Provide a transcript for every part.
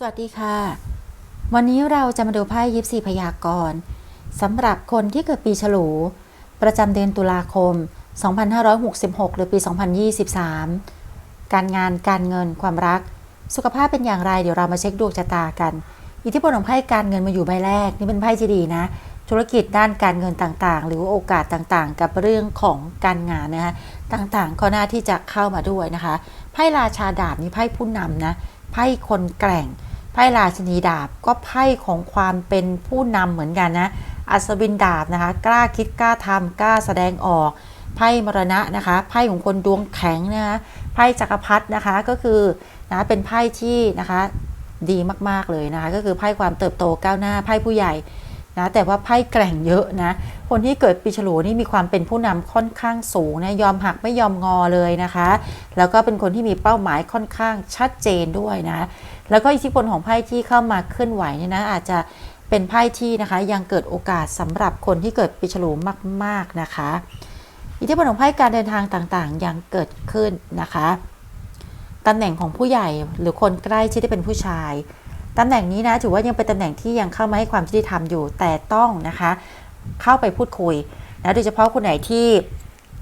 สวัสดีค่ะ วันนี้เราจะมาดูไพ่ยิปซีพยากรณ์สำหรับคนที่เกิดปีฉลูประจำเดือนตุลาคม 2566 หรือปี 2023 การงานการเงินความรัก สุขภาพเป็นอย่างไร เดี๋ยวเรามาเช็คดวงชะตากัน อิทธิพลของไพ่การเงินมาอยู่ใบแรก นี่เป็นไพ่ที่ดีนะ ธุรกิจด้านการเงินต่างๆ หรือว่าโอกาสต่างๆ กับเรื่องของการงานนะคะต่างๆก็น่าที่จะเข้ามาด้วยนะคะไพ่ราชาดาบนี่ไพ่ผู้นำนะไพ่คนแกร่ง ไพ่ราชินีดาบก็ไพ่ของความเป็นผู้นำเหมือนกันนะอัศวินดาบนะคะกล้าคิดกล้าทำกล้าแสดงออกไพ่มรณะนะคะไพ่ของคนดวงแข็งนะคะไพ่จักรพรรดินะคะก็คือนะเป็นไพ่ที่นะคะดีมากๆเลยนะคะก็คือไพ่ความเติบโตก้าวหน้าไพ่ผู้ใหญ่นะแต่ว่าไพ่แกร่งเยอะนะคนที่เกิดปีฉลูนี่มีความเป็นผู้นำค่อนข้างสูงนะยอมหักไม่ยอมงอเลยนะคะ แล้วก็เป็นคนที่มีเป้าหมายค่อนข้างชัดเจนด้วยนะ แล้วก็อิทธิพลของไพ่ที่เข้ามาเคลื่อนไหวเนี่ยนะอาจจะเป็นไพ่ที่นะคะยังเกิดโอกาสสำหรับคนที่เกิดปีฉลูมาก ๆนะคะ อิทธิพลของไพ่การเดินทางต่างๆ ยังเกิดขึ้นนะคะตำแหน่งของผู้ใหญ่หรือคนใกล้ชิดที่เป็นผู้ชายตำแหน่งนี้นะถือว่ายังเป็นตำแหน่งที่ยังเข้ามาให้ความยุติธรรมอยู่แต่ต้องนะคะ เข้าไปพูดคุยนะโดยเฉพาะคนไหนที่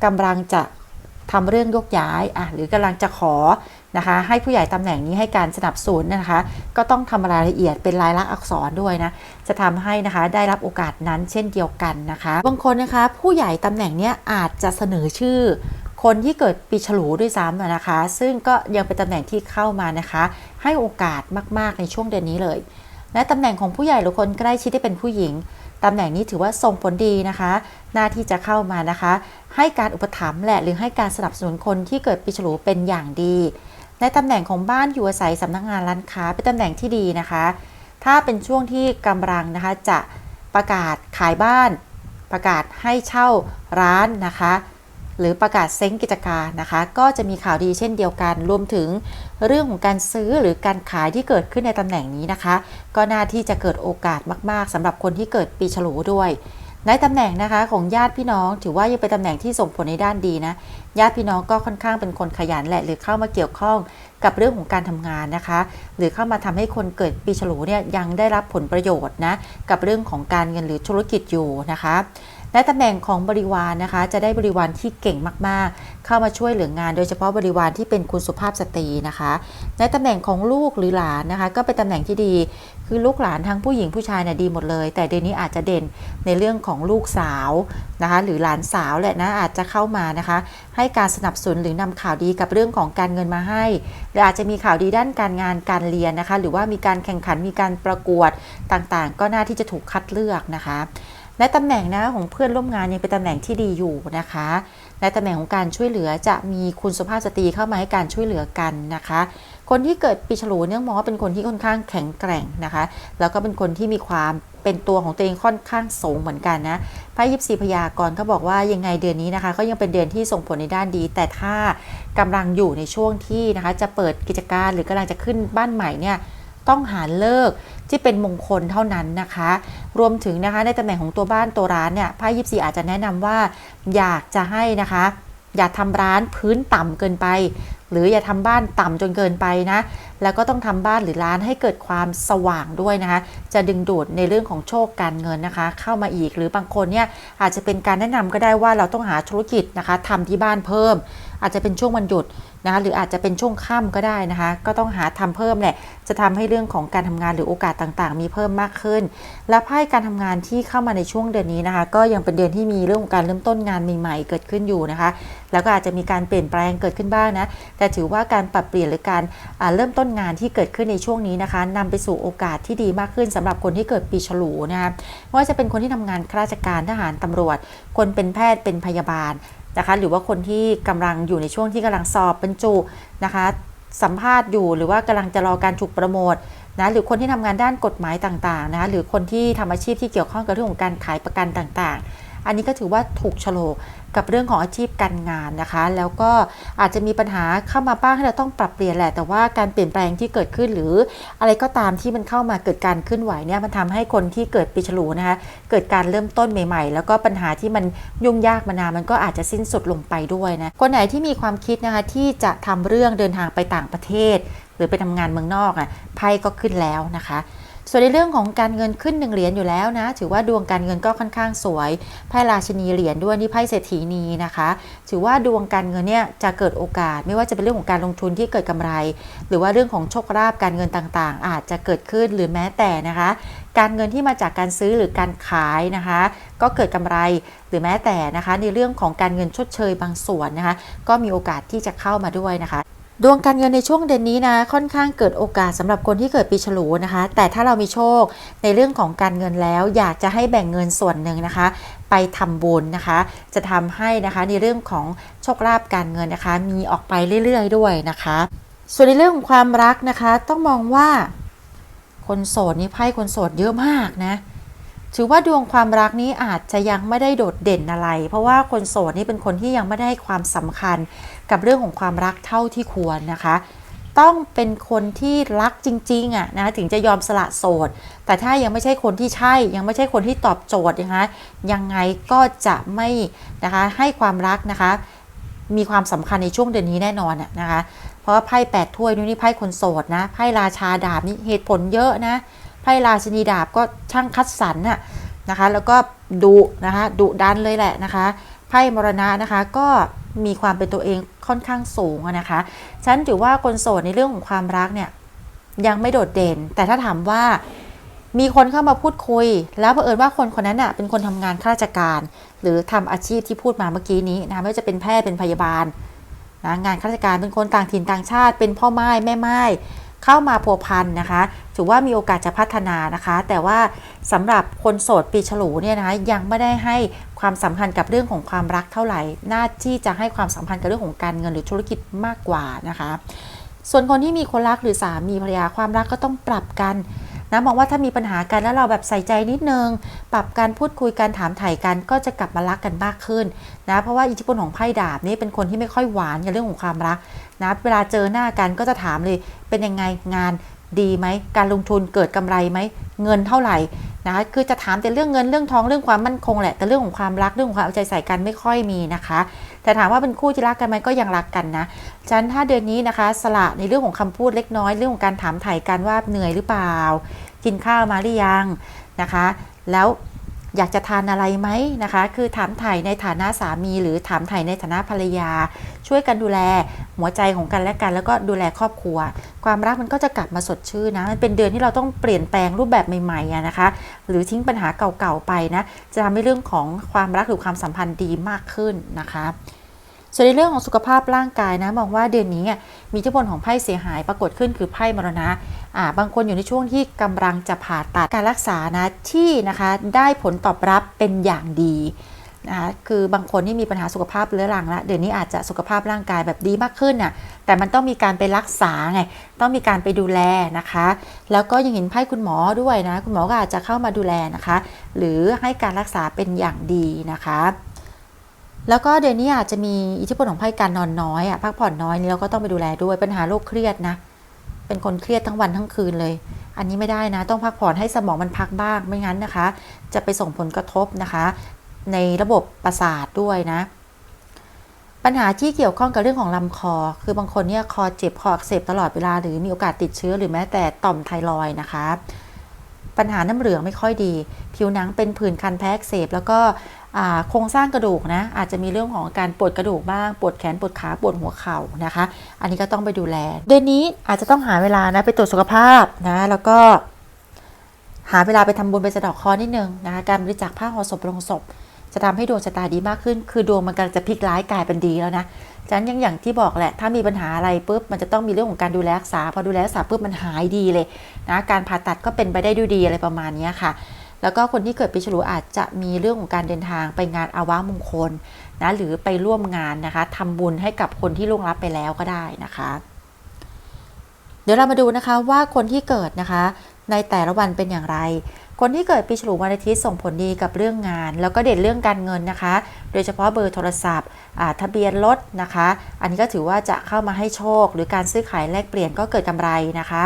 กำลังจะทำเรื่องยกย้ายอะหรือกำลังจะขอ นะคะให้ผู้ใหญ่ตำแหน่งนี้ให้การสนับสนุนนะคะ ก็ต้องทำรายละเอียดเป็นลายลักษณ์อักษรด้วยนะจะทำให้นะคะได้รับโอกาสนั้นเช่นเดียวกันนะคะบางคนนะคะผู้ใหญ่ตำแหน่งเนี้ยอาจจะเสนอชื่อ คนที่เกิดปีฉลูด้วยซ้ำนะคะ ซึ่งก็ยังเป็นตำแหน่งที่เข้ามานะคะ ให้โอกาสมากๆในช่วงเดือนนี้เลย และตำแหน่งของผู้ใหญ่หรือคนใกล้ชิดที่เป็นผู้หญิงตำแหน่งนี้ถือว่าส่งผลดีนะคะ หน้าที่จะเข้ามานะคะ ให้การอุปถัมภ์แหละหรือให้การสนับสนุนคนที่เกิดปีฉลูเป็นอย่างดี ในตำแหน่งของบ้านอยู่อาศัยสำนักงานร้านค้าเป็นตำแหน่งที่ดีนะคะ ถ้าเป็นช่วงที่กำลังนะคะจะประกาศขายบ้าน ประกาศให้เช่าร้านนะคะ หรือประกาศเซ้งกิจการนะคะ ก็จะมีข่าวดีเช่นเดียวกัน รวมถึงเรื่องของการซื้อหรือการขายที่เกิดขึ้นในตำแหน่งนี้นะคะ ก็น่าที่จะเกิดโอกาสมาก ๆสำหรับคนที่เกิดปีฉลูด้วย ในตำแหน่งนะคะของญาติพี่น้อง ถือว่ายังเป็นตำแหน่งที่ส่งผลในด้านดีนะ ญาติพี่น้องก็ค่อนข้างเป็นคนขยันแหละ หรือเข้ามาเกี่ยวข้องกับเรื่องของการทำงานนะคะ หรือเข้ามาทำให้คนเกิดปีฉลูเนี่ยยังได้รับผลประโยชน์นะกับเรื่องของการเงินหรือธุรกิจอยู่นะคะ และตำแหน่งของบริวารนนะคะ จะได้บริวารที่เก่งมากๆ เข้ามาช่วยเหลืองาน โดยเฉพาะบริวารที่เป็นคุณสุภาพสตรีนะคะ ในตำแหน่งของลูกหรือหลานนะคะ ก็เป็นตำแหน่งที่ดี คือลูกหลานทั้งผู้หญิงผู้ชายเนี่ยดีหมดเลย แต่เดือนนี้อาจจะเด่นในเรื่องของลูกสาวนะคะ หรือหลานสาวแหละนะอาจจะเข้ามานะคะ ให้การสนับสนุนหรือนำข่าวดีกับเรื่องของการเงินมาให้หรืออาจจะมีข่าวดีด้านการงานการเรียนนะคะ หรือว่ามีการแข่งขันมีการประกวดต่างๆ ก็น่าที่จะถูกคัดเลือกนะคะ และตำแหน่งนะของเพื่อนร่วมงานยังเป็นตำแหน่งที่ดีอยู่นะคะและตำแหน่งของการช่วยเหลือจะมีคุณสุภาพสตรีเข้ามาให้การช่วยเหลือกันนะคะ คนที่เกิดปีฉลูเนี่ยมองว่าเป็นคนที่ค่อนข้างแข็งแกร่งนะคะ แล้วก็เป็นคนที่มีความเป็นตัวของตัวเองค่อนข้างสูงเหมือนกันนะไพ่ยิปซีพยากรณ์ก็บอกว่ายังไงเดือนนี้นะคะ ก็ยังเป็นเดือนที่ส่งผลในด้านดี แต่ถ้ากำลังอยู่ในช่วงที่นะคะจะเปิดกิจการหรือกำลังจะขึ้นบ้านใหม่เนี่ย ต้องหาเลิกที่เป็นมงคลเท่านั้นนะคะ รวมถึงนะคะในตำแหน่งของตัวบ้านตัวร้านเนี่ยไพ่ยิปซีอาจจะแนะนำว่า อยากจะให้นะคะ อย่าทำร้านพื้นต่ำเกินไป หรืออย่าทำบ้านต่ำจนเกินไปนะ แล้วก็ต้องทำบ้านหรือร้านให้เกิดความสว่างด้วยนะคะ จะดึงดูดในเรื่องของโชคการเงินนะคะ เข้ามาอีกหรือบางคนเนี่ยอาจจะเป็นการแนะนำก็ได้ว่าเราต้องหาธุรกิจนะคะทำที่บ้านเพิ่ม อาจจะเป็นช่วงวันหยุดนะคะหรืออาจจะเป็นช่วงค่ำก็ได้นะคะ ก็ต้องหาทำเพิ่มแหละจะทำให้เรื่องของการทำงานหรือโอกาสต่างๆ มีเพิ่มมากขึ้น และไพ่การทำงานที่เข้ามาในช่วงเดือนนี้นะคะ ก็ยังเป็นเดือนที่มีเรื่องของการเริ่มต้นงานใหม่ๆเกิดขึ้นอยู่นะคะ แล้วก็อาจจะมีการเปลี่ยนแปลงเกิดขึ้นบ้างนะแต่ถือว่าการปรับเปลี่ยนหรือการเริ่มต้นงานที่เกิดขึ้นในช่วงนี้นะคะนำไปสู่โอกาสที่ดีมากขึ้นสำหรับคนที่เกิดปีฉลูนะคะไม่ว่าจะเป็นคนที่ทำงานข้าราชการทหารตำรวจ คนเป็นแพทย์เป็นพยาบาล นะคะหรือว่าคนที่กำลังอยู่ในช่วงที่กำลังสอบบรรจุนะคะสัมภาษณ์อยู่หรือว่ากำลังจะรอการถูกโปรโมทนะหรือคนที่ทำงานด้านกฎหมายต่างๆนะคะหรือคนที่ทำอาชีพที่เกี่ยวข้องกับเรื่องของการขายประกันต่างๆ อันนี้ก็ถือว่าถูกโฉลก กับเรื่องของอาชีพการงานนะคะ แล้วก็อาจจะมีปัญหาเข้ามาบ้างให้เราต้องปรับเปลี่ยนแหละ แต่ว่าการเปลี่ยนแปลงที่เกิดขึ้นหรืออะไรก็ตามที่มันเข้ามาเกิดการเคลื่อนไหวเนี่ยมันทำให้คนที่เกิดปีฉลูนะคะเกิดการเริ่มต้นใหม่ ๆ แล้วก็ปัญหาที่มันยุ่งยากมานานมันก็อาจจะสิ้นสุดลงไปด้วยนะคนไหนที่มีความคิดนะคะที่จะทำเรื่องเดินทางไปต่างประเทศ หรือไปทำงานเมืองนอกอะไพ่ก็ขึ้นแล้วนะคะ ส่วนในเรื่องของการเงินขึ้นหนึ่งเหรียญอยู่แล้วนะ ถือว่าดวงการเงินก็ค่อนข้างสวย ไพ่ราชินีเหรียญด้วยนี่ไพ่เศรษฐีนีนะคะ ถือว่าดวงการเงินเนี่ยจะเกิดโอกาส ไม่ว่าจะเป็นเรื่องของการลงทุนที่เกิดกำไร หรือว่าเรื่องของโชคลาภการเงินต่างๆ อาจจะเกิดขึ้นหรือแม้แต่นะคะ การเงินที่มาจากการซื้อหรือการขายนะคะ ก็เกิดกำไรหรือแม้แต่นะคะ ในเรื่องของการเงินชดเชยบางส่วนนะคะ ก็มีโอกาสที่จะเข้ามาด้วยนะคะ ดวงการเงินในช่วงเดือนนี้นะค่อนข้างเกิดโอกาสสำหรับคนที่เกิดปีฉลูนะคะ แต่ถ้าเรามีโชคในเรื่องของการเงินแล้ว อยากจะให้แบ่งเงินส่วนหนึ่งนะคะ ไปทำบุญนะคะ จะทำให้นะคะในเรื่องของโชคลาภการเงินนะคะ มีออกไปเรื่อยๆ ด้วยนะคะ ส่วนในเรื่องของความรักนะคะ ต้องมองว่าคนโสดนี่ไพ่คนโสดเยอะมากนะ ถือว่าดวงความรักนี้อาจจะยังไม่ได้โดดเด่นอะไร เพราะว่าคนโสดนี่เป็นคนที่ยังไม่ได้ความสำคัญกับเรื่องของความรักเท่าที่ควรนะคะ ต้องเป็นคนที่รักจริงๆอะนะถึงจะยอมสละโสด แต่ถ้ายังไม่ใช่คนที่ใช่ ยังไม่ใช่คนที่ตอบโจทย์นะคะยังไงก็จะไม่นะคะให้ความรักนะคะมีความสำคัญในช่วงเดือนนี้แน่นอนอะนะคะ เพราะว่าไพ่แปดถ้วยนี่ไพ่คนโสดนะ ไพ่ราชาดาบนี่เหตุผลเยอะนะ ไพ่ราชินีดาบก็ช่างคัดสรรน่ะนะคะ แล้วก็ดุนะคะดุดันเลยแหละนะคะไพ่มรณะนะคะก็มีความเป็นตัวเองค่อนข้างสูงอะนะคะฉันถือว่าคนโสดในเรื่องของความรักเนี่ยยังไม่โดดเด่น แต่ถ้าถามว่ามีคนเข้ามาพูดคุย แล้วเผอิญว่าคนคนนั้นอะเป็นคนทำงานข้าราชการ หรือทำอาชีพที่พูดมาเมื่อกี้นี้นะไม่ว่าจะเป็นแพทย์เป็นพยาบาลนะงานข้าราชการเป็นคนต่างถิ่นต่างชาติ เป็นพ่อไม้แม่ไม้ เข้ามาพัวพันนะคะ ถือว่ามีโอกาสจะพัฒนานะคะ แต่ว่าสำหรับคนโสดปีฉลูเนี่ยนะคะยังไม่ได้ให้ความสำคัญกับเรื่องของความรักเท่าไหร่น่าที่จะให้ความสำคัญกับเรื่องของการเงินหรือธุรกิจมากกว่านะคะ ส่วนคนที่มีคนรักหรือสามีภรรยาความรักก็ต้องปรับกันนะมองว่าถ้ามีปัญหากันแล้วเราแบบใส่ใจนิดนึง ปรับการพูดคุยกันถามถ่ายกันก็จะกลับมารักกันมากขึ้นนะเพราะว่าอิทธิพลของไพ่ดาบนี่เป็นคนที่ไม่ค่อยหวานในเรื่องของความรัก นะเวลาเจอหน้ากันก็จะถามเลยเป็นยังไงงานดีไหมการลงทุนเกิดกำไรไหมเงินเท่าไหร่นะคะคือจะถามแต่เรื่องเงินเรื่องทองเรื่องความมั่นคงแหละแต่เรื่องของความรักเรื่องของความเอาใจใส่กันไม่ค่อยมีนะคะ แต่ถามว่าเป็นคู่ที่รักกันไหมก็ยังรักกันนะฉะนันถ้าเดือนนี้นะคะ สละในเรื่องของคำพูดเล็กน้อยเรื่องของการถามถ่ายกันว่าเหนื่อยหรือเปล่า กินข้าวมาหรือยังนะคะ แล้ว อยากจะทานอะไรไหมนะคะ คือถามถ่ายในฐานะสามี หรือถามถ่ายในฐานะภรรยา ช่วยกันดูแลหัวใจของกันและกัน แล้วก็ดูแลครอบครัว ความรักมันก็จะกลับมาสดชื่นนะ มันเป็นเดือนที่เราต้องเปลี่ยนแปลงรูปแบบใหม่ๆนะคะ หรือทิ้งปัญหาเก่าๆไปนะ จะทำให้เรื่องของความรักหรือความสัมพันธ์ดีมากขึ้นนะคะ ส่วนในเรื่องของสุขภาพร่างกายนะมองว่าเดือนนี้มีทิพลของไพ่เสียหายปรากฏขึ้นคือไพ่มรณะอ่าบางคนอยู่ในช่วงที่กำลังจะผ่าตัดการรักษานะที่นะคะได้ผลตอบรับเป็นอย่างดีนะคะคือบางคนที่มีปัญหาสุขภาพเรื้อรังแล้วเดือนนี้อาจจะสุขภาพร่างกายแบบดีมากขึ้นน่ะแต่มันต้องมีการไปรักษาไงต้องมีการไปดูแลนะคะ แล้วก็ยังเห็นไพ่คุณหมอด้วยนะ คุณหมอก็อาจจะเข้ามาดูแลนะคะ หรือให้การรักษาเป็นอย่างดีนะคะ แล้วก็เดือนนี้อาจจะมีอิทธิพลของไพ่การนอนน้อยอะพักผ่อนน้อยนี่เราก็ต้องไปดูแลด้วยปัญหาโรคเครียดนะ เป็นคนเครียดทั้งวันทั้งคืนเลย อันนี้ไม่ได้นะ ต้องพักผ่อนให้สมองมันพักบ้างไม่งั้นนะคะ จะไปส่งผลกระทบนะคะ ในระบบประสาทด้วยนะ ปัญหาที่เกี่ยวข้องกับเรื่องของลำคอ คือบางคนเนี่ยคอเจ็บคออักเสบตลอดเวลาหรือมีโอกาสติดเชื้อหรือแม้แต่ต่อมไทรอยนะคะ ปัญหาน้ำเหลืองไม่ค่อยดี ผิวหนังเป็นผื่นคันแพ้กเสบแล้วก็โครงสร้างกระดูกนะอาจจะมีเรื่องของการปวดกระดูกบ้างปวดแขนปวดขาปวดหัวเข่านะคะ อันนี้ก็ต้องไปดูแล เดือนนี้อาจจะต้องหาเวลานะไปตรวจสุขภาพนะแล้วก็ หาเวลาไปทำบุญไปสะดอกคอนิดนึงนะคะการบริจาคผ้าห่อศพลงศพ จะทำให้ดวงชะตาดีมากขึ้น คือดวงมันกำลังจะพลิกร้ายกลายเป็นดีแล้วนะ ฉะนั้นยังอย่างที่บอกแหละ ถ้ามีปัญหาอะไรปุ๊บมันจะต้องมีเรื่องของการดูแลรักษา พอดูแลรักษาปุ๊บมันหายดีเลยนะการผ่าตัดก็เป็นไปได้ด้วยดีอะไรประมาณนี้ค่ะ แล้วก็คนที่เกิดปีฉลูอาจจะมีเรื่องของการเดินทางไปงานอาวามงคลนะหรือไปร่วมงานนะคะทำบุญให้กับคนที่ล่วงลับไปแล้วก็ได้นะคะ เดี๋ยวเรามาดูนะคะว่าคนที่เกิดนะคะในแต่ละวันเป็นอย่างไร คนที่เกิดปีฉลูวันอาทิตย์ส่งผลดีกับเรื่องงาน แล้วก็เด่นเรื่องการเงินนะคะ โดยเฉพาะเบอร์โทรศัพท์ทะเบียนรถนะคะ อันนี้ก็ถือว่าจะเข้ามาให้โชค หรือการซื้อขายแลกเปลี่ยนก็เกิดกำไรนะคะ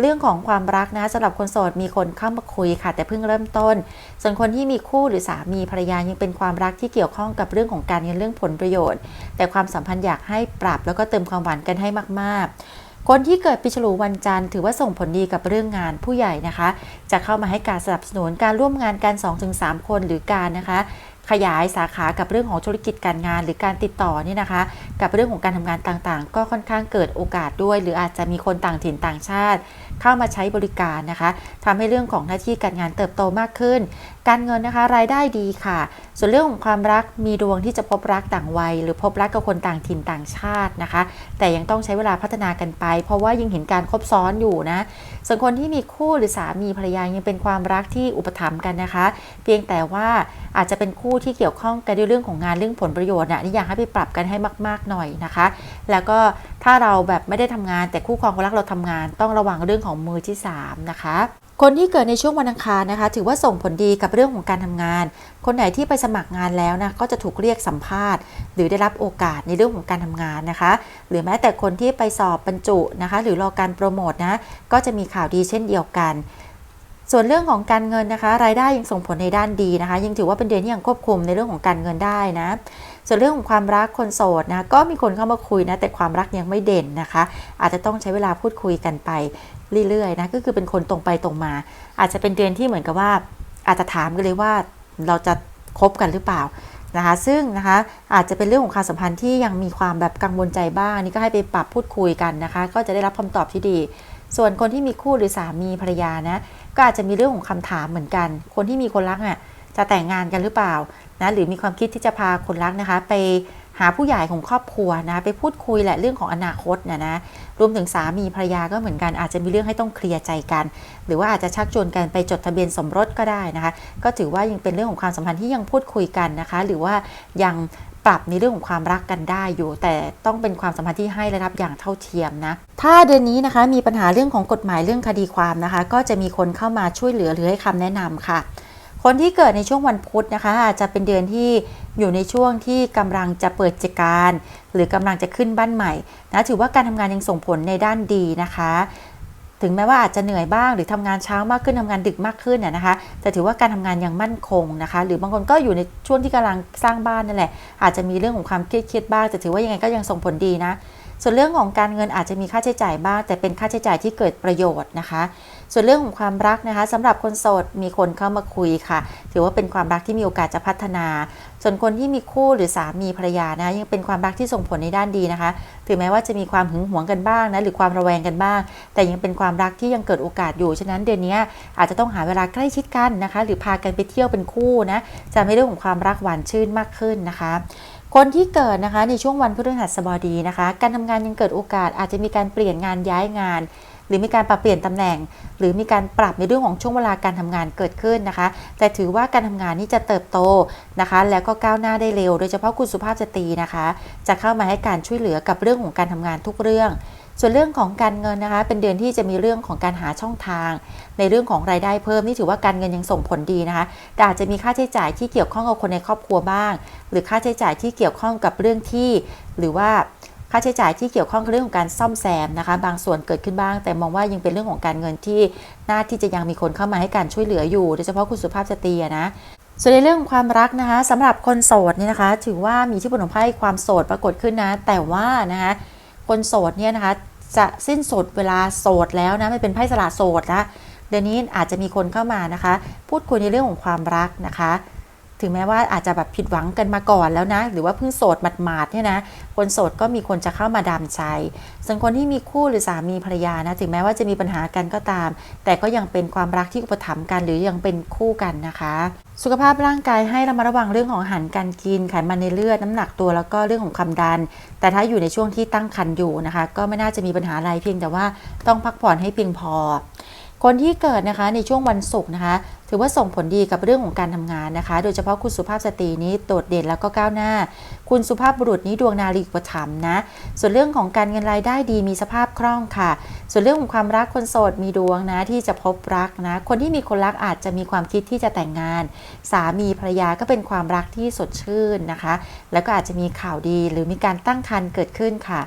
เรื่องของความรักนะสำหรับคนโสดมีคนเข้ามาคุยค่ะ แต่เพิ่งเริ่มต้น ส่วนคนที่มีคู่หรือสามีภรรยายังเป็นความรักที่เกี่ยวข้องกับเรื่องของการเงินเรื่องผลประโยชน์ แต่ความสัมพันธ์อยากให้ปรับแล้วก็เติมความหวานกันให้มาก ๆ คนที่เกิดปีฉลูวันจันทร์ถือว่าส่งผลดีกับเรื่องงานผู้ใหญ่นะคะ จะเข้ามาให้การสนับสนุนการร่วมงานกัน 2-3 คนหรือการนะคะขยายสาขากับเรื่องของธุรกิจการงาน หรือการติดต่อนี่นะคะ กับเรื่องของการทำงานต่างๆ ก็ค่อนข้างเกิดโอกาสด้วย หรืออาจจะมีคนต่างถิ่นต่างชาติ เข้ามาใช้บริการนะคะทำให้เรื่องของหน้าที่การงานเติบโตมากขึ้น การเงินนะคะรายได้ดีค่ะ ส่วนเรื่องของความรักมีดวงที่จะพบรักต่างวัย หรือพบรักกับคนต่างถิ่นต่างชาตินะคะ แต่ยังต้องใช้เวลาพัฒนากันไป เพราะว่ายังเห็นการคบซ้อนอยู่นะส่วนคนที่มีคู่หรือสามีภรรยายังเป็นความรักที่อุปถัมภ์กันนะคะ เพียงแต่ว่าอาจจะเป็นคู่ที่เกี่ยวข้องกันด้วยเรื่องของงานเรื่องผลประโยชน์นะนี่อยากให้ไปปรับกันให้มาก ๆหน่อยนะคะ แล้วก็ถ้าเราแบบไม่ได้ทำงานแต่คู่ครองคนรักเราทำงาน ต้องระวังเรื่องของมือที่สามนะคะ คนที่เกิดในช่วงวันอังคารนะคะ ถือว่าส่งผลดีกับเรื่องของการทำงาน คนไหนที่ไปสมัครงานแล้วนะก็จะถูกเรียกสัมภาษณ์ หรือได้รับโอกาสในเรื่องของการทำงานนะคะ หรือแม้แต่คนที่ไปสอบบรรจุนะคะ หรือรอการโปรโมทนะก็จะมีข่าวดีเช่นเดียวกันส่วนเรื่องของการเงินนะคะ รายได้ยังส่งผลในด้านดีนะคะ ยังถือว่าเป็นเดือนที่ยังควบคุมในเรื่องของการเงินได้นะ ส่วนเรื่องของความรักคนโสดนะก็มีคนเข้ามาคุยนะแต่ความรักยังไม่เด่นนะคะ อาจจะต้องใช้เวลาพูดคุยกันไป เรื่อยๆนะก็คือเป็นคนตรงไปตรงมา อาจจะเป็นเดือนที่เหมือนกับว่า อาจจะถามกันเลยว่าเราจะคบกันหรือเปล่านะคะซึ่งนะคะอาจจะเป็นเรื่องของความสัมพันธ์ที่ยังมีความแบบกังวลใจบ้างนนี่ก็ให้ไปปรับพูดคุยกันนะคะ ก็จะได้รับคำตอบที่ดี ส่วนคนที่มีคู่หรือสามีภรรยานะก็อาจจะมีเรื่องของคำถามเหมือนกัน คนที่มีคนรักอะจะแต่งงานกันหรือเปล่านะหรือมีความคิดที่จะพาคนรักนะคะ ไป หาผู้ใหญ่ของครอบครัวนะไปพูดคุยแหละเรื่องของอนาคตนะนะรวมถึงสามีภรรยาก็เหมือนกันอาจจะมีเรื่องให้ต้องเคลียร์ใจกัน หรือว่าอาจจะชักชวนกันไปจดทะเบียนสมรสก็ได้นะคะ ก็ถือว่ายังเป็นเรื่องของความสัมพันธ์ที่ยังพูดคุยกันนะคะ หรือว่ายังปรับในเรื่องของความรักกันได้อยู่ แต่ต้องเป็นความสัมพันธ์ที่ให้และรับอย่างเท่าเทียมนะ ถ้าเดือนนี้นะคะมีปัญหาเรื่องของกฎหมายเรื่องคดีความนะคะ ก็จะมีคนเข้ามาช่วยเหลือหรือให้คำแนะนำค่ะ คนที่เกิดในช่วงวันพุธนะคะ อาจจะเป็นเดือนที่อยู่ในช่วงที่กำลังจะเปิดกิจการ หรือกำลังจะขึ้นบ้านใหม่นะถือว่าการทำงานยังส่งผลในด้านดีนะคะ ถึงแม้ว่าอาจจะเหนื่อยบ้าง หรือทำงานเช้ามากขึ้นทำงานดึกมากขึ้นน่ะนะคะแต่ถือว่าการทำงานยังมั่นคงนะคะ หรือบางคนก็อยู่ในช่วงที่กำลังสร้างบ้านนั่นแหละอาจจะมีเรื่องของความเครียดๆบ้างแต่ถือว่ายังไงก็ยังส่งผลดีนะ ส่วนเรื่องของการเงินอาจจะมีค่าใช้จ่ายบ้าง แต่เป็นค่าใช้จ่ายที่เกิดประโยชน์นะคะ ส่วนเรื่องของความรักนะคะสำหรับคนโสดมีคนเข้ามาคุยค่ะ ถือว่าเป็นความรักที่มีโอกาสจะพัฒนา ส่วนคนที่มีคู่หรือสามีภรรยานะยังเป็นความรักที่ส่งผลในด้านดีนะคะ ถึงแม้ว่าจะมีความหึงหวงกันบ้างนะหรือความระแวงกันบ้าง แต่ยังเป็นความรักที่ยังเกิดโอกาสอยู่ฉะนั้นเดือนนี้อาจจะต้องหาเวลาใกล้ชิดกันนะคะ หรือพากันไปเที่ยวเป็นคู่นะจะให้เรื่องของความรักหวานชื่นมากขึ้นนะคะ คนที่เกิดนะคะในช่วงวันพฤหัสบดีนะคะ การทำงานยังเกิดโอกาสอาจจะมีการเปลี่ยนงานย้ายงาน หรือมีการปรับเปลี่ยนตำแหน่ง หรือมีการปรับในเรื่องของช่วงเวลาการทำงานเกิดขึ้นนะคะ แต่ถือว่าการทำงานนี้จะเติบโตนะคะ แล้วก็ก้าวหน้าได้เร็ว โดยเฉพาะคุณสุภาพสตรีนะคะ จะเข้ามาให้การช่วยเหลือกับเรื่องของการทำงานทุกเรื่อง ส่วนเรื่องของการเงินนะคะ เป็นเดือนที่จะมีเรื่องของการหาช่องทาง ในเรื่องของรายได้เพิ่มนี่ถือว่าการเงินยังส่งผลดีนะคะแต่อาจจะมีค่าใช้จ่ายที่เกี่ยวข้องกับคนในครอบครัวบ้าง หรือค่าใช้จ่ายที่เกี่ยวข้องกับเรื่องที่ หรือว่าค่าใช้จ่ายที่เกี่ยวข้องกับเรื่องของการซ่อมแซมนะคะ บางส่วนเกิดขึ้นบ้าง แต่มองว่ายังเป็นเรื่องของการเงินที่น่าที่จะยังมีคนเข้ามาให้การช่วยเหลืออยู่โดยเฉพาะคุณสุภาพสตรีนะส่วนในเรื่องของความรักนะคะสำหรับคนโสดเนี่ยนะคะ ถือว่ามีที่ผลของไพ่ความโสดปรากฏขึ้นนะ แต่ว่านะคะคนโสดเนี่ยนะคะ จะสิ้นสุดเวลาโสดแล้วนะไม่เป็นไพ่สละโสดนะเดือนนี้อาจจะมีคนเข้ามานะคะ พูดคุยในเรื่องของความรักนะคะ ถึงแม้ว่าอาจจะแบบผิดหวังกันมาก่อนแล้วนะ หรือว่าเพิ่งโสดหมาดๆเนี่ยนะคนโสดก็มีคนจะเข้ามาดามใจส่วนคนที่มีคู่หรือสามีภรรยานะถึงแม้ว่าจะมีปัญหากันก็ตาม แต่ก็ยังเป็นความรักที่อุปถัมภ์กันหรือยังเป็นคู่กันนะคะ สุขภาพร่างกายให้ระมัดระวังเรื่องของอาหารการกินไขมันในเลือดน้ำหนักตัวแล้วก็เรื่องของความดัน แต่ถ้าอยู่ในช่วงที่ตั้งครรภ์อยู่นะคะ ก็ไม่น่าจะมีปัญหาอะไรเพียงแต่ว่าต้องพักผ่อนให้เพียงพอ คนที่เกิดนะคะในช่วงวันศุกร์นะคะ ถือว่าส่งผลดีกับเรื่องของการทำงานนะคะ โดยเฉพาะคุณสุภาพสตรีนี้โดดเด่นแล้วก็ก้าวหน้า คุณสุภาพบุรุษนี้ดวงนารีอุปถัมนะ ส่วนเรื่องของการเงินรายได้ดีมีสภาพคล่องค่ะ ส่วนเรื่องของความรักคนโสดมีดวงนะที่จะพบรักนะ คนที่มีคนรักอาจจะมีความคิดที่จะแต่งงาน สามีภรรยาก็เป็นความรักที่สดชื่นนะคะ แล้วก็อาจจะมีข่าวดีหรือมีการตั้งครรภ์เกิดขึ้นค่ะ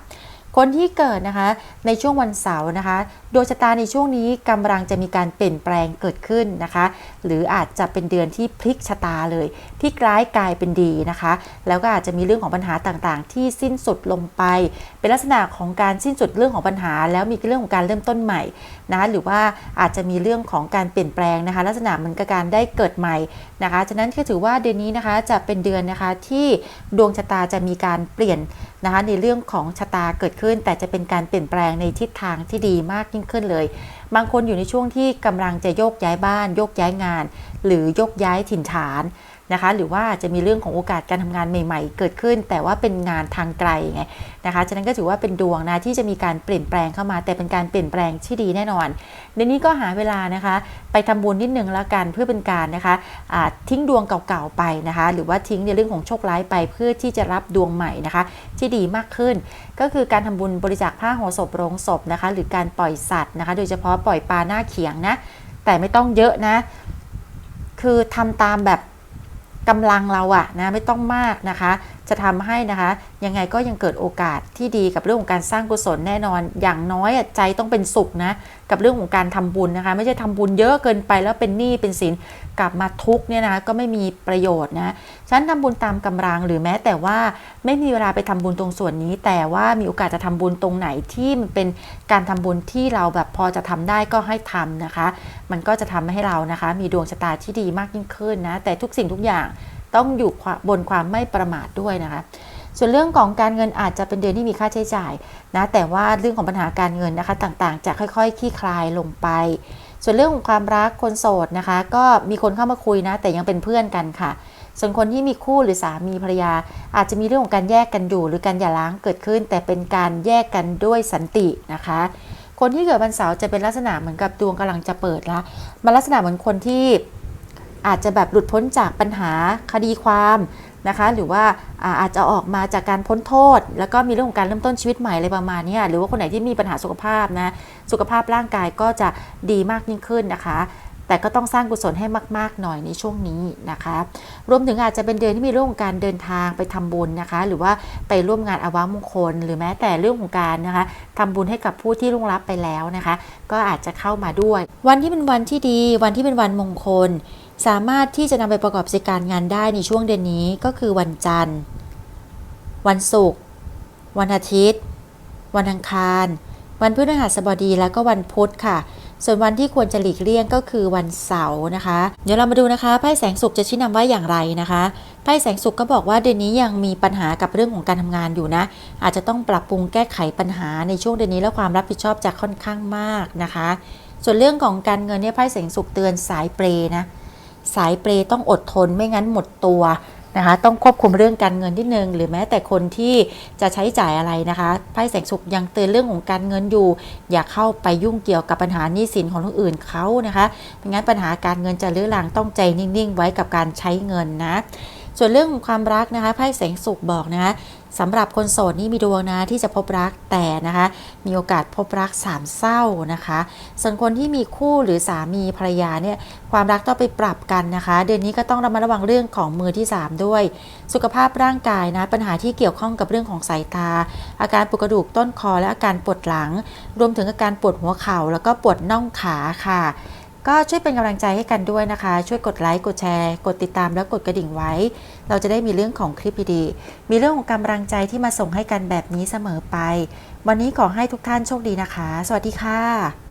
คนที่เกิดนะคะในช่วงวันเสาร์นะคะดวงชะตาในช่วงนี้กำลังจะมีการเปลี่ยนแปลงเกิดขึ้นนะคะ หรืออาจจะเป็นเดือนที่พลิกชะตาเลย ที่กร้ายกลายเป็นดีนะคะ แล้วก็อาจจะมีเรื่องของปัญหาต่างๆ ที่สิ้นสุดลงไป เป็นลักษณะของการสิ้นสุดเรื่องของปัญหา แล้วมีเรื่องของการเริ่มต้นใหม่ นะคะหรือว่าอาจจะมีเรื่องของการเปลี่ยนแปลงนะคะ ลักษณะเหมือนกับการได้เกิดใหม่นะคะฉะนั้นก็ถือว่าเดือนนี้นะคะจะเป็นเดือนนะคะที่ดวงชะตาจะมีการเปลี่ยนนะคะในเรื่องของชะตาเกิดขึ้น แต่จะเป็นการเปลี่ยนแปลงในทิศทางที่ดีมากยิ่งขึ้นเลย บางคนอยู่ในช่วงที่กำลังจะโยกย้ายบ้าน โยกย้ายงาน หรือโยกย้ายถิ่นฐาน นะคะ หรือว่าจะมีเรื่องของโอกาสการทำงานใหม่ ๆ เกิดขึ้น แต่ว่าเป็นงานทางไกลไงนะคะฉะนั้นก็ถือว่าเป็นดวงนะที่จะมีการเปลี่ยนแปลงเข้ามา แต่เป็นการเปลี่ยนแปลงที่ดีแน่นอนในนี้ก็หาเวลานะคะ ไปทำบุญนิดนึงแล้วกันเพื่อเป็นการนะคะะทิ้งดวงเก่าๆไปนะคะ หรือว่าทิ้งในเรื่องของโชคร้ายไปเพื่อที่จะรับดวงใหม่นะคะ ที่ดีมากขึ้น ก็คือการทำบุญบริจาคผ้าห่อศพโรงศพนะคะ หรือการปล่อยสัตว์นะคะ โดยเฉพาะปล่อยปลาหน้าเขียงนะแต่ไม่ต้องเยอะนะ คือทำตามแบบ กำลังเราอะนะไม่ต้องมากนะคะจะทำให้นะคะ ยังไงก็ยังเกิดโอกาสที่ดีกับเรื่องของการสร้างกุศลแน่นอน อย่างน้อยใจต้องเป็นสุขนะกับเรื่องของการทำบุญนะคะ ไม่ใช่ทำบุญเยอะเกินไปแล้วเป็นหนี้เป็นสินกลับมาทุกเนี่ยนะก็ไม่มีประโยชน์นะฉันทำบุญตามกำลังหรือแม้แต่ว่าไม่มีเวลาไปทำบุญตรงส่วนนี้ แต่ว่ามีโอกาสจะทำบุญตรงไหนที่มันเป็นการทำบุญที่เราแบบพอจะทำได้ก็ให้ทำนะคะ มันก็จะทำให้เรานะคะ มีดวงชะตาที่ดีมากยิ่งขึ้นนะแต่ทุกสิ่งทุกอย่าง ต้องอยู่บนความไม่ประมาทด้วยนะคะ ส่วนเรื่องของการเงินอาจจะเป็นเดือนที่มีค่าใช้จ่ายนะแต่ว่าเรื่องของปัญหาการเงินนะคะต่างๆ จะค่อยๆคลี่คลายลงไป ส่วนเรื่องของความรักคนโสดนะคะ ก็มีคนเข้ามาคุยนะ แต่ยังเป็นเพื่อนกันค่ะส่วนคนที่มีคู่หรือสามีภรรยา อาจจะมีเรื่องของการแยกกันอยู่ หรือการหย่าร้างเกิดขึ้น แต่เป็นการแยกกันด้วยสันตินะคะ คนที่เกิดวันเสาร์จะเป็นลักษณะเหมือนกับดวงกำลังจะเปิดละมันลักษณะเหมือนคนที่ อาจจะแบบหลุดพ้นจากปัญหาคดีความนะคะหรือว่าอาจจะออกมาจากการพ้นโทษ แล้วก็มีเรื่องของการเริ่มต้นชีวิตใหม่อะไรประมาณนี้หรือว่าคนไหนที่มีปัญหาสุขภาพนะสุขภาพร่างกายก็จะดีมากยิ่งขึ้นนะคะ แต่ก็ต้องสร้างกุศลให้มาก ๆ หน่อยในช่วงนี้นะคะ รวมถึงอาจจะเป็นเดือนที่มีเรื่องของการเดินทางไปทำบุญนะคะ หรือว่าไปร่วมงานอาวามงคล หรือแม้แต่เรื่องของการนะคะทำบุญให้กับผู้ที่ล่วงลับไปแล้วนะคะ ก็อาจจะเข้ามาด้วย วันที่เป็นวันที่ดี วันที่เป็นวันมงคล สามารถที่จะนำไปประกอบกิจการงานได้ในช่วงเดือนนี้ก็คือวันจันทร์ วันศุกร์ วันอาทิตย์ วันอังคาร วันพฤหัสบดีแล้วก็วันพุธค่ะ ส่วนวันที่ควรจะหลีกเลี่ยงก็คือวันเสาร์นะคะ เดี๋ยวเรามาดูนะคะไพ่แสงสุขจะชี้นำว่าอย่างไรนะคะไพ่แสงสุขก็บอกว่าเดือนนี้ยังมีปัญหากับเรื่องของการทำงานอยู่นะ อาจจะต้องปรับปรุงแก้ไขปัญหาในช่วงเดือนนี้และความรับผิดชอบจะค่อนข้างมากนะคะ ส่วนเรื่องของการเงินเนี่ยไพ่แสงสุขเตือนสายเปรนะ สายเปรต้องอดทนไม่งั้นหมดตัวนะคะต้องควบคุมเรื่องการเงินนิดนึง หรือแม้แต่คนที่จะใช้จ่ายอะไรนะคะไพ่แสงสุขยังเตือนเรื่องของการเงินอยู่ อย่าเข้าไปยุ่งเกี่ยวกับปัญหาหนี้สินของคนอื่นเขานะคะไม่งั้นปัญหาการเงินจะเลื้อรังต้องใจนิ่งๆ ไว้กับการใช้เงินนะส่วนเรื่องของความรักนะคะไพ่แสงสุขบอกนะคะ สำหรับคนโสดนี่มีดวงนะที่จะพบรักแต่นะคะ มีโอกาสพบรักสามเศร้านะคะ ส่วนคนที่มีคู่หรือสามีภรรยาเนี่ยความรักต้องไปปรับกันนะคะ เดือนนี้ก็ต้องระมัดระวังเรื่องของมือที่ 3 ด้วย สุขภาพร่างกายนะปัญหาที่เกี่ยวข้องกับเรื่องของสายตา อาการปวดกระดูกต้นคอและอาการปวดหลัง รวมถึงอาการปวดหัวเข่าแล้วก็ปวดน่องขาค่ะ ก็ช่วยเป็นกำลังใจให้กันด้วยนะคะ ช่วยกดไลค์กดแชร์ กดติดตามแล้วกดกระดิ่งไว้ เราจะได้มีเรื่องของคลิปดีๆมีเรื่องของกำลังใจที่มาส่งให้กันแบบนี้เสมอไป วันนี้ขอให้ทุกท่านโชคดีนะคะ สวัสดีค่ะ